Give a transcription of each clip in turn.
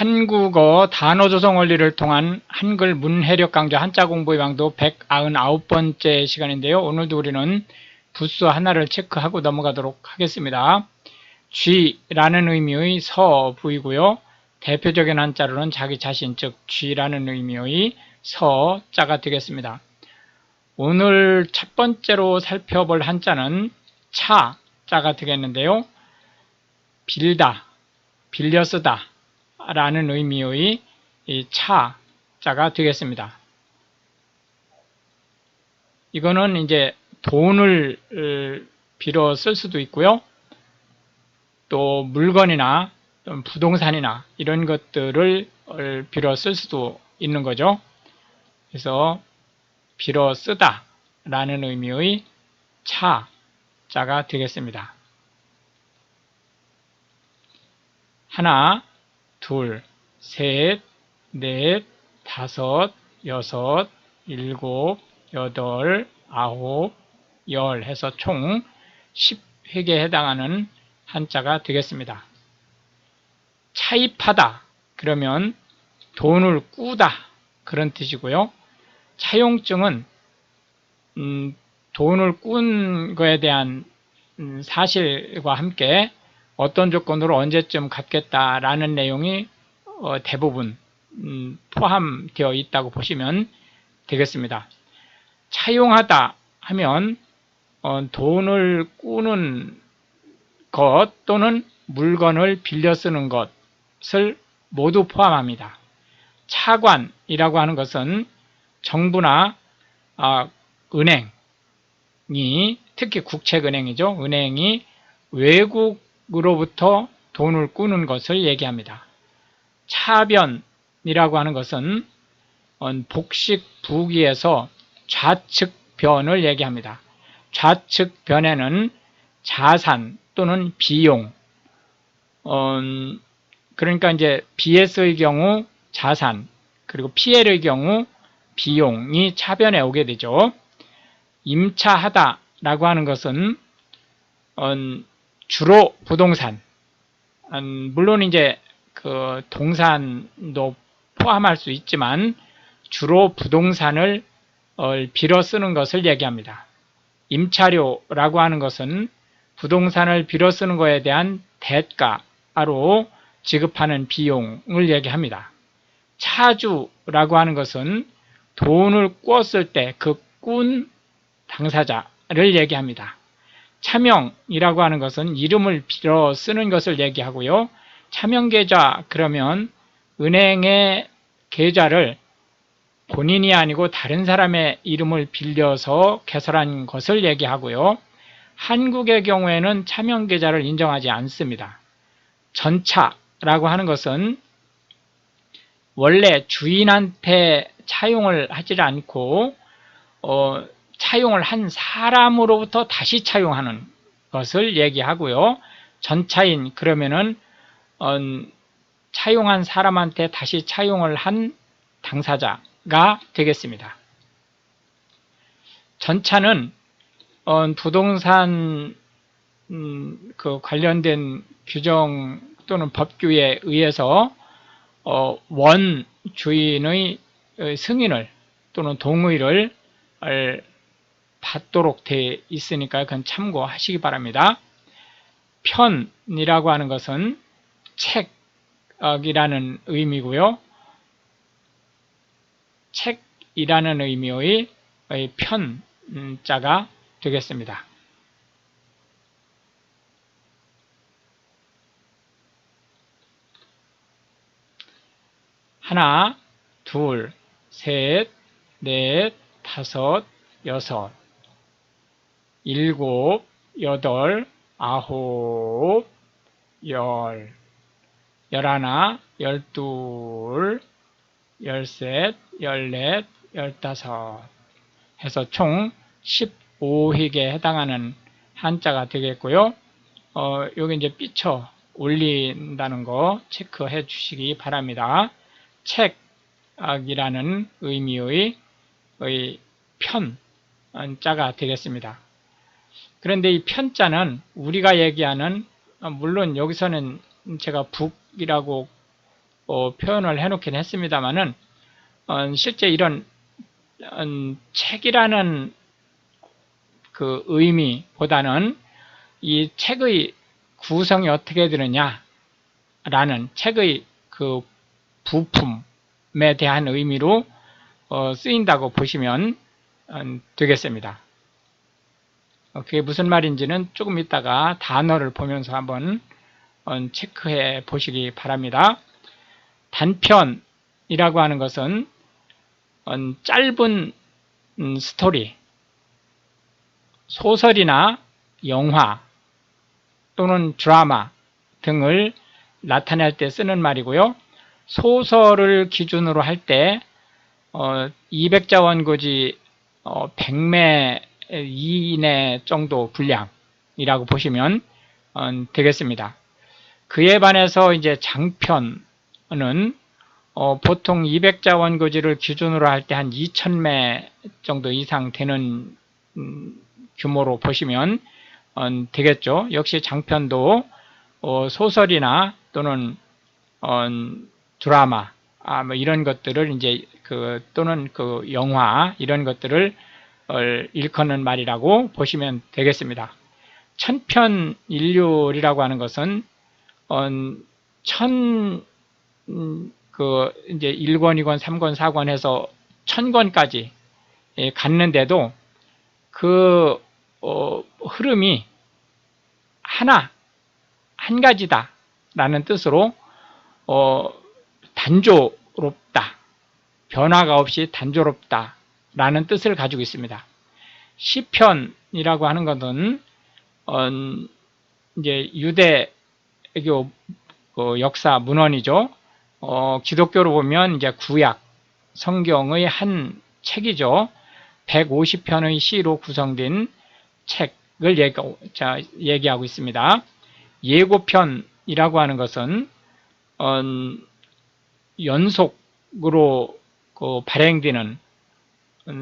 한국어 단어 조성 원리를 통한 한글 문해력 강좌 한자 공부의 강도 199번째 시간인데요. 오늘도 우리는 부수 하나를 체크하고 넘어가도록 하겠습니다. 쥐라는 의미의 서부이고요. 대표적인 한자로는 자기 자신 즉 쥐라는 의미의 서자가 되겠습니다. 오늘 첫 번째로 살펴볼 한자는 차자가 되겠는데요. 빌다, 빌려 쓰다 라는 의미의 이 차자가 되겠습니다. 이거는 이제 돈을 어, 빌어 쓸 수도 있고요. 또 물건이나 부동산이나 이런 것들을 어, 빌어 쓸 수도 있는 거죠. 그래서 빌어 쓰다 라는 의미의 차 자가 되겠습니다. 하나, 둘, 셋, 넷, 다섯, 여섯, 일곱, 여덟, 아홉, 열 해서 총 10획에 해당하는 한자가 되겠습니다. 차입하다 그러면 돈을 꾸다 그런 뜻이고요. 차용증은 음, 돈을 꾼 거에 대한 음, 사실과 함께 어떤 조건으로 언제쯤 갚겠다라는 내용이 어, 대부분 음, 포함되어 있다고 보시면 되겠습니다. 차용하다 하면 어, 돈을 꾸는 것 또는 물건을 빌려 쓰는 것을 모두 포함합니다. 차관이라고 하는 것은 정부나 아, 은행이 특히 국책은행이죠. 은행이 외국 으로부터 돈을 꾸는 것을 얘기합니다. 차변이라고 하는 것은 복식 부기에서 좌측 변을 얘기합니다. 좌측 변에는 자산 또는 비용, 음, 그러니까 이제 BS의 경우 자산, 그리고 PL의 경우 비용이 차변에 오게 되죠. 임차하다라고 하는 것은 음, 주로 부동산, 음, 물론 이제 그 동산도 포함할 수 있지만 주로 부동산을 어, 빌어 쓰는 것을 얘기합니다. 임차료라고 하는 것은 부동산을 빌어 쓰는 것에 대한 대가로 지급하는 비용을 얘기합니다. 차주라고 하는 것은 돈을 꾸었을 때 그 꾼 당사자를 얘기합니다. 차명이라고 하는 것은 이름을 빌어 쓰는 것을 얘기하고요. 차명계좌 그러면 은행의 계좌를 본인이 아니고 다른 사람의 이름을 빌려서 개설한 것을 얘기하고요. 한국의 경우에는 차명계좌를 인정하지 않습니다. 전차라고 하는 것은 원래 주인한테 차용을 하지 않고 어, 차용을 한 사람으로부터 다시 차용하는 것을 얘기하고요. 전차인 그러면은 어, 차용한 사람한테 다시 차용을 한 당사자가 되겠습니다. 전차는 어, 부동산 음, 그 관련된 규정 또는 법규에 의해서 어, 원 주인의 승인을 또는 동의를 받도록 되어 있으니까 그건 참고하시기 바랍니다. 편이라고 하는 것은 책이라는 의미고요. 책이라는 의미의 편자가 되겠습니다. 하나, 둘, 셋, 넷, 다섯, 여섯, 일곱, 여덟, 아홉, 열, 열하나, 열둘, 열셋, 열넷, 열다섯 해서 총 15획에 해당하는 한자가 되겠고요. 어, 여기 이제 삐쳐 올린다는 거 체크해 주시기 바랍니다. 책이라는 의미의 편자가 되겠습니다. 그런데 이 편자는 우리가 얘기하는 어, 물론 여기서는 제가 북이라고 어, 표현을 해놓긴 했습니다만은 어, 실제 이런 음, 책이라는 그 의미보다는 이 책의 구성이 어떻게 되느냐 라는 책의 그 부품에 대한 의미로 어, 쓰인다고 보시면 음, 되겠습니다. 어, 그게 무슨 말인지는 조금 이따가 단어를 보면서 한번 어, 체크해 보시기 바랍니다. 단편이라고 하는 것은 어, 짧은 음, 스토리, 소설이나 영화 또는 드라마 등을 나타낼 때 쓰는 말이고요. 소설을 기준으로 할 때 200자 원고지 100매 이내 정도 분량이라고 보시면 되겠습니다. 그에 반해서 이제 장편은 어, 보통 200자 원고지를 기준으로 할 때 한 2000매 정도 이상 되는 음, 규모로 보시면 어, 되겠죠. 역시 장편도 어, 소설이나 또는 어, 드라마 아, 뭐 이런 것들을 이제 그 또는 그 영화 이런 것들을 어, 일컫는 말이라고 보시면 되겠습니다. 천편일률이라고 하는 것은 어, 천, 음, 그, 이제 1권, 2권, 3권, 4권 해서 천권까지 예, 갔는데도 그, 어, 흐름이 하나, 한 가지다. 라는 뜻으로, 어, 단조롭다. 변화가 없이 단조롭다. 라는 뜻을 가지고 있습니다. 시편이라고 하는 것은, 어, 이제 유대 교그 역사 문헌이죠. 어, 기독교로 보면 이제 구약 성경의 한 책이죠. 150편의 시로 구성된 책을 얘기, 자, 얘기하고 있습니다. 예고편이라고 하는 것은 어, 연속으로 그 발행되는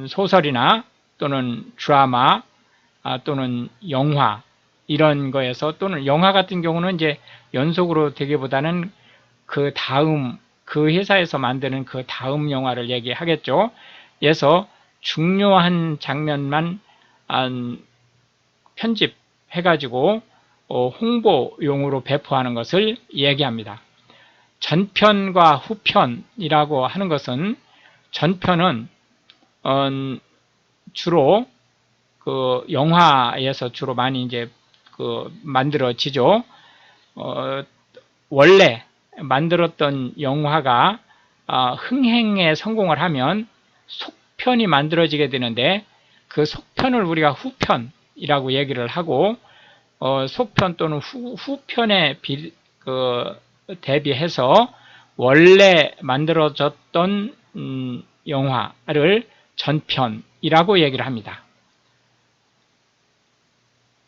소설이나 또는 드라마 아, 또는 영화 이런 거에서 또는 영화 같은 경우는 이제 연속으로 되기보다는 그 다음 그 회사에서 만드는 그 다음 영화를 얘기하겠죠. 그래서 중요한 장면만 편집해가지고 어, 홍보용으로 배포하는 것을 얘기합니다. 전편과 후편이라고 하는 것은 전편은 주로 그 영화에서 주로 많이 이제 그 만들어지죠. 어, 원래 만들었던 영화가 어, 흥행에 성공을 하면 속편이 만들어지게 되는데 그 속편을 우리가 후편이라고 얘기를 하고 어, 속편 또는 후, 후편에 비, 그, 대비해서 원래 만들어졌던 음, 영화를 전편이라고 얘기를 합니다.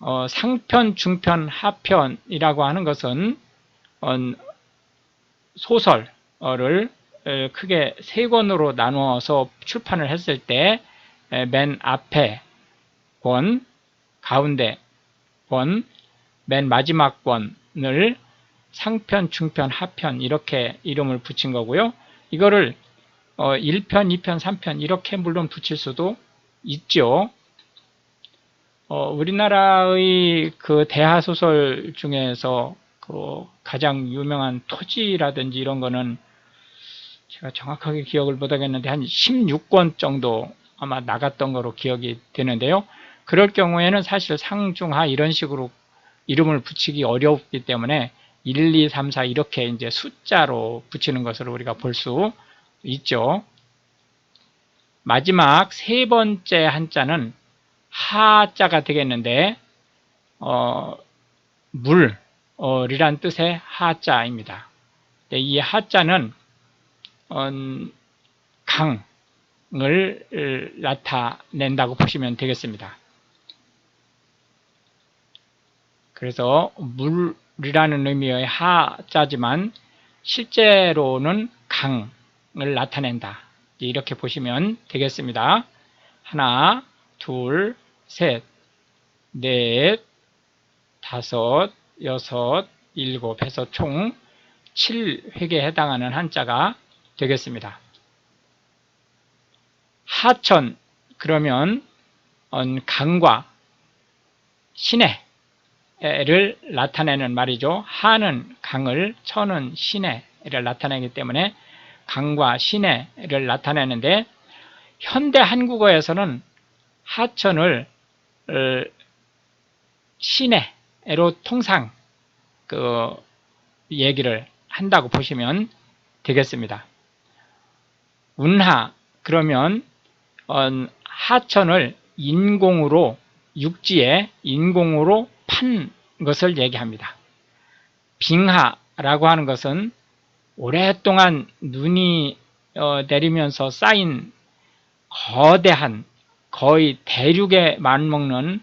어, 상편, 중편, 하편이라고 하는 것은 어, 소설을 크게 세 권으로 나누어서 출판을 했을 때 맨 앞에 권, 가운데 권, 맨 마지막 권을 상편, 중편, 하편 이렇게 이름을 붙인 거고요. 이거를 1편, 2편, 3편 이렇게 물론 붙일 수도 있죠. 어, 우리나라의 그 대하 소설 중에서 그 가장 유명한 토지라든지 이런 거는 제가 정확하게 기억을 못하겠는데 한 16권 정도 아마 나갔던 거로 기억이 되는데요. 그럴 경우에는 사실 상중하 이런 식으로 이름을 붙이기 어렵기 때문에 1, 2, 3, 4 이렇게 이제 숫자로 붙이는 것을 우리가 볼 수 있죠. 마지막 세 번째 한자는 하자가 되겠는데 어, 물이란 뜻의 하자입니다. 네, 이 하자는 어, 강을 나타낸다고 보시면 되겠습니다. 그래서 물이라는 의미의 하자지만 실제로는 강 을 나타낸다. 이렇게 보시면 되겠습니다. 하나, 둘, 셋, 넷, 다섯, 여섯, 일곱 해서 총 칠획에 해당하는 한자가 되겠습니다. 하천 그러면 음, 강과 시내를 나타내는 말이죠. 하는 강을, 천은 시내를 나타내기 때문에 강과 시내를 나타내는데 현대 한국어에서는 하천을 어, 시내로 통상 그 얘기를 한다고 보시면 되겠습니다. 운하 그러면 어, 하천을 인공으로 육지에 인공으로 판 것을 얘기합니다. 빙하라고 하는 것은 오랫동안 눈이 어, 내리면서 쌓인 거대한 거의 대륙에 맞먹는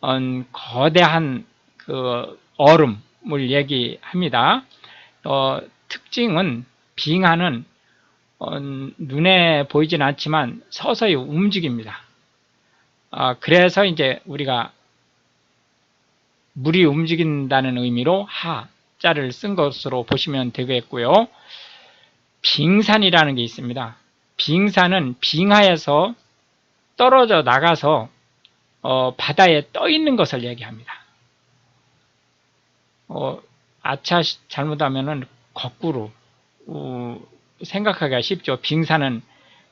어, 거대한 그 얼음을 얘기합니다. 어, 특징은 빙하는 어, 눈에 보이진 않지만 서서히 움직입니다. 아, 그래서 이제 우리가 물이 움직인다는 의미로 하 자를 쓴 것으로 보시면 되겠고요. 빙산이라는 게 있습니다. 빙산은 빙하에서 떨어져 나가서 어, 바다에 떠 있는 것을 얘기합니다. 어, 아차 잘못하면은 거꾸로 어, 생각하기가 쉽죠. 빙산은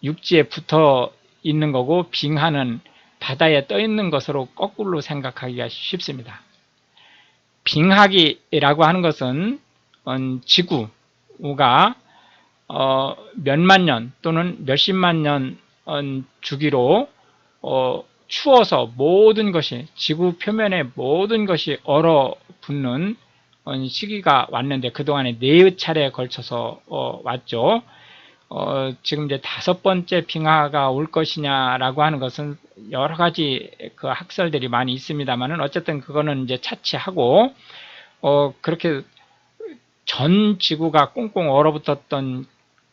육지에 붙어 있는 거고 빙하는 바다에 떠 있는 것으로 거꾸로 생각하기가 쉽습니다. 빙하기라고 하는 것은 지구가 어, 몇만 년 또는 몇십만 년 주기로 어, 추워서 모든 것이 지구 표면의 모든 것이 얼어붙는 시기가 왔는데 그동안에 네 차례에 걸쳐서 어, 왔죠. 어, 지금 이제 다섯 번째 빙하가 올 것이냐라고 하는 것은 여러 가지 그 학설들이 많이 있습니다만은 어쨌든 그거는 이제 차치하고 어, 그렇게 전 지구가 꽁꽁 얼어붙었던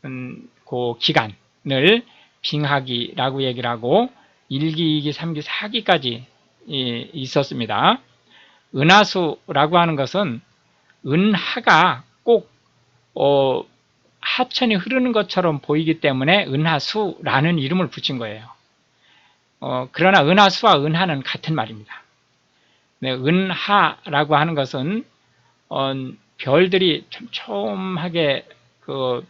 음, 그 기간을 빙하기라고 얘기를 하고 1기, 2기, 3기, 4기까지 있었습니다. 은하수라고 하는 것은 은하가 꼭 어, 하천이 흐르는 것처럼 보이기 때문에 은하수라는 이름을 붙인 거예요. 어, 그러나 은하수와 은하는 같은 말입니다. 네, 은하라고 하는 것은 어, 별들이 촘촘하게 그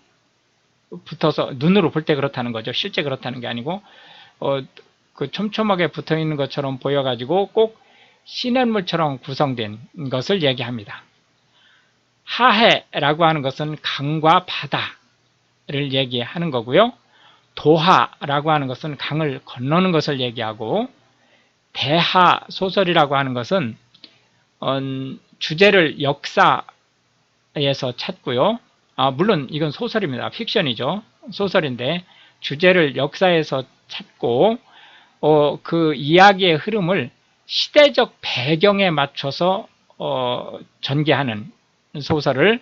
붙어서 눈으로 볼 때 그렇다는 거죠. 실제 그렇다는 게 아니고 어, 그 촘촘하게 붙어 있는 것처럼 보여가지고 꼭 시냇물처럼 구성된 것을 얘기합니다. 하해라고 하는 것은 강과 바다 를 얘기하는 거고요. 도하라고 하는 것은 강을 건너는 것을 얘기하고 대하 소설이라고 하는 것은 주제를 역사에서 찾고요. 아, 물론 이건 소설입니다. 픽션이죠. 소설인데 주제를 역사에서 찾고 어, 그 이야기의 흐름을 시대적 배경에 맞춰서 어, 전개하는 소설을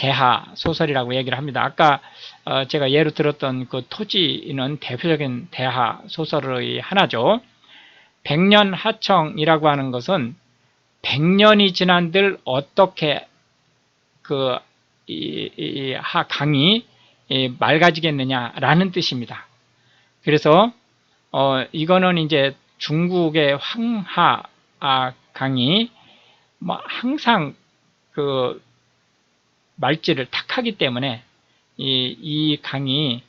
대하 소설이라고 얘기를 합니다. 아까 어, 제가 예로 들었던 그 토지는 대표적인 대하 소설의 하나죠. 백년 하청이라고 하는 것은 백년이 지난들 어떻게 그 이, 이, 하 강이 이, 맑아지겠느냐라는 뜻입니다. 그래서 어, 이거는 이제 중국의 황하 아, 강이 뭐 항상 그 말지를 탁 하기 때문에 이, 이 강이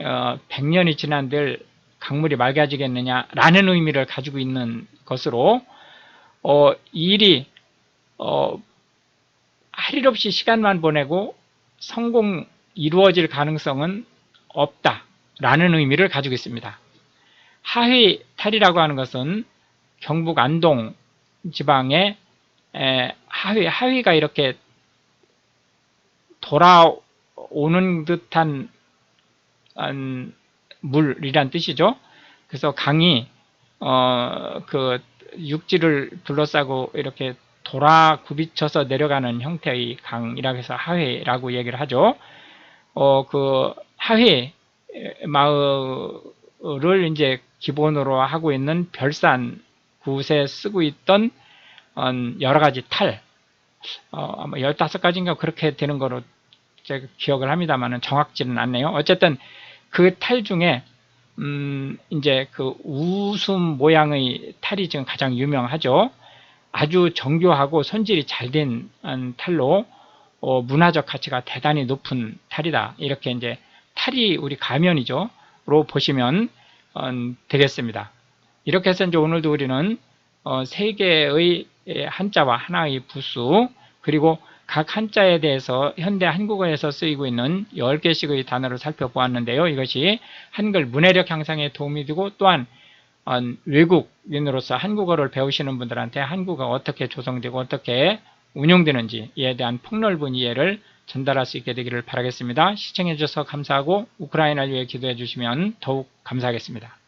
어, 100년이 지난들 강물이 맑아지겠느냐라는 의미를 가지고 있는 것으로 어, 일이 어, 할 일 없이 시간만 보내고 성공 이루어질 가능성은 없다라는 의미를 가지고 있습니다. 하회 탈이라고 하는 것은 경북 안동 지방의 하회, 하회가 이렇게 돌아오는 듯한 물이란 뜻이죠. 그래서 강이 어, 그 육지를 둘러싸고 이렇게 돌아 굽이쳐서 내려가는 형태의 강이라고 해서 하회라고 얘기를 하죠. 어, 그 하회 마을을 이제 기본으로 하고 있는 별산 굿에 쓰고 있던 여러 가지 탈, 어, 아마 15가지인가 그렇게 되는 거로 기억을 합니다만은 정확지는 않네요. 어쨌든 그 탈 중에 음 이제 그 웃음 모양의 탈이 지금 가장 유명하죠. 아주 정교하고 손질이 잘 된 탈로 어, 문화적 가치가 대단히 높은 탈이다. 이렇게 이제 탈이 우리 가면이죠. 로 보시면 어, 되겠습니다. 이렇게 해서 이제 오늘도 우리는 어, 세 개의 한자와 하나의 부수 그리고 각 한자에 대해서 현대 한국어에서 쓰이고 있는 10개씩의 단어를 살펴보았는데요. 이것이 한글 문해력 향상에 도움이 되고 또한 어, 외국인으로서 한국어를 배우시는 분들한테 한국어가 어떻게 조성되고 어떻게 운영되는지 이에 대한 폭넓은 이해를 전달할 수 있게 되기를 바라겠습니다. 시청해 주셔서 감사하고 우크라이나를 위해 기도해 주시면 더욱 감사하겠습니다.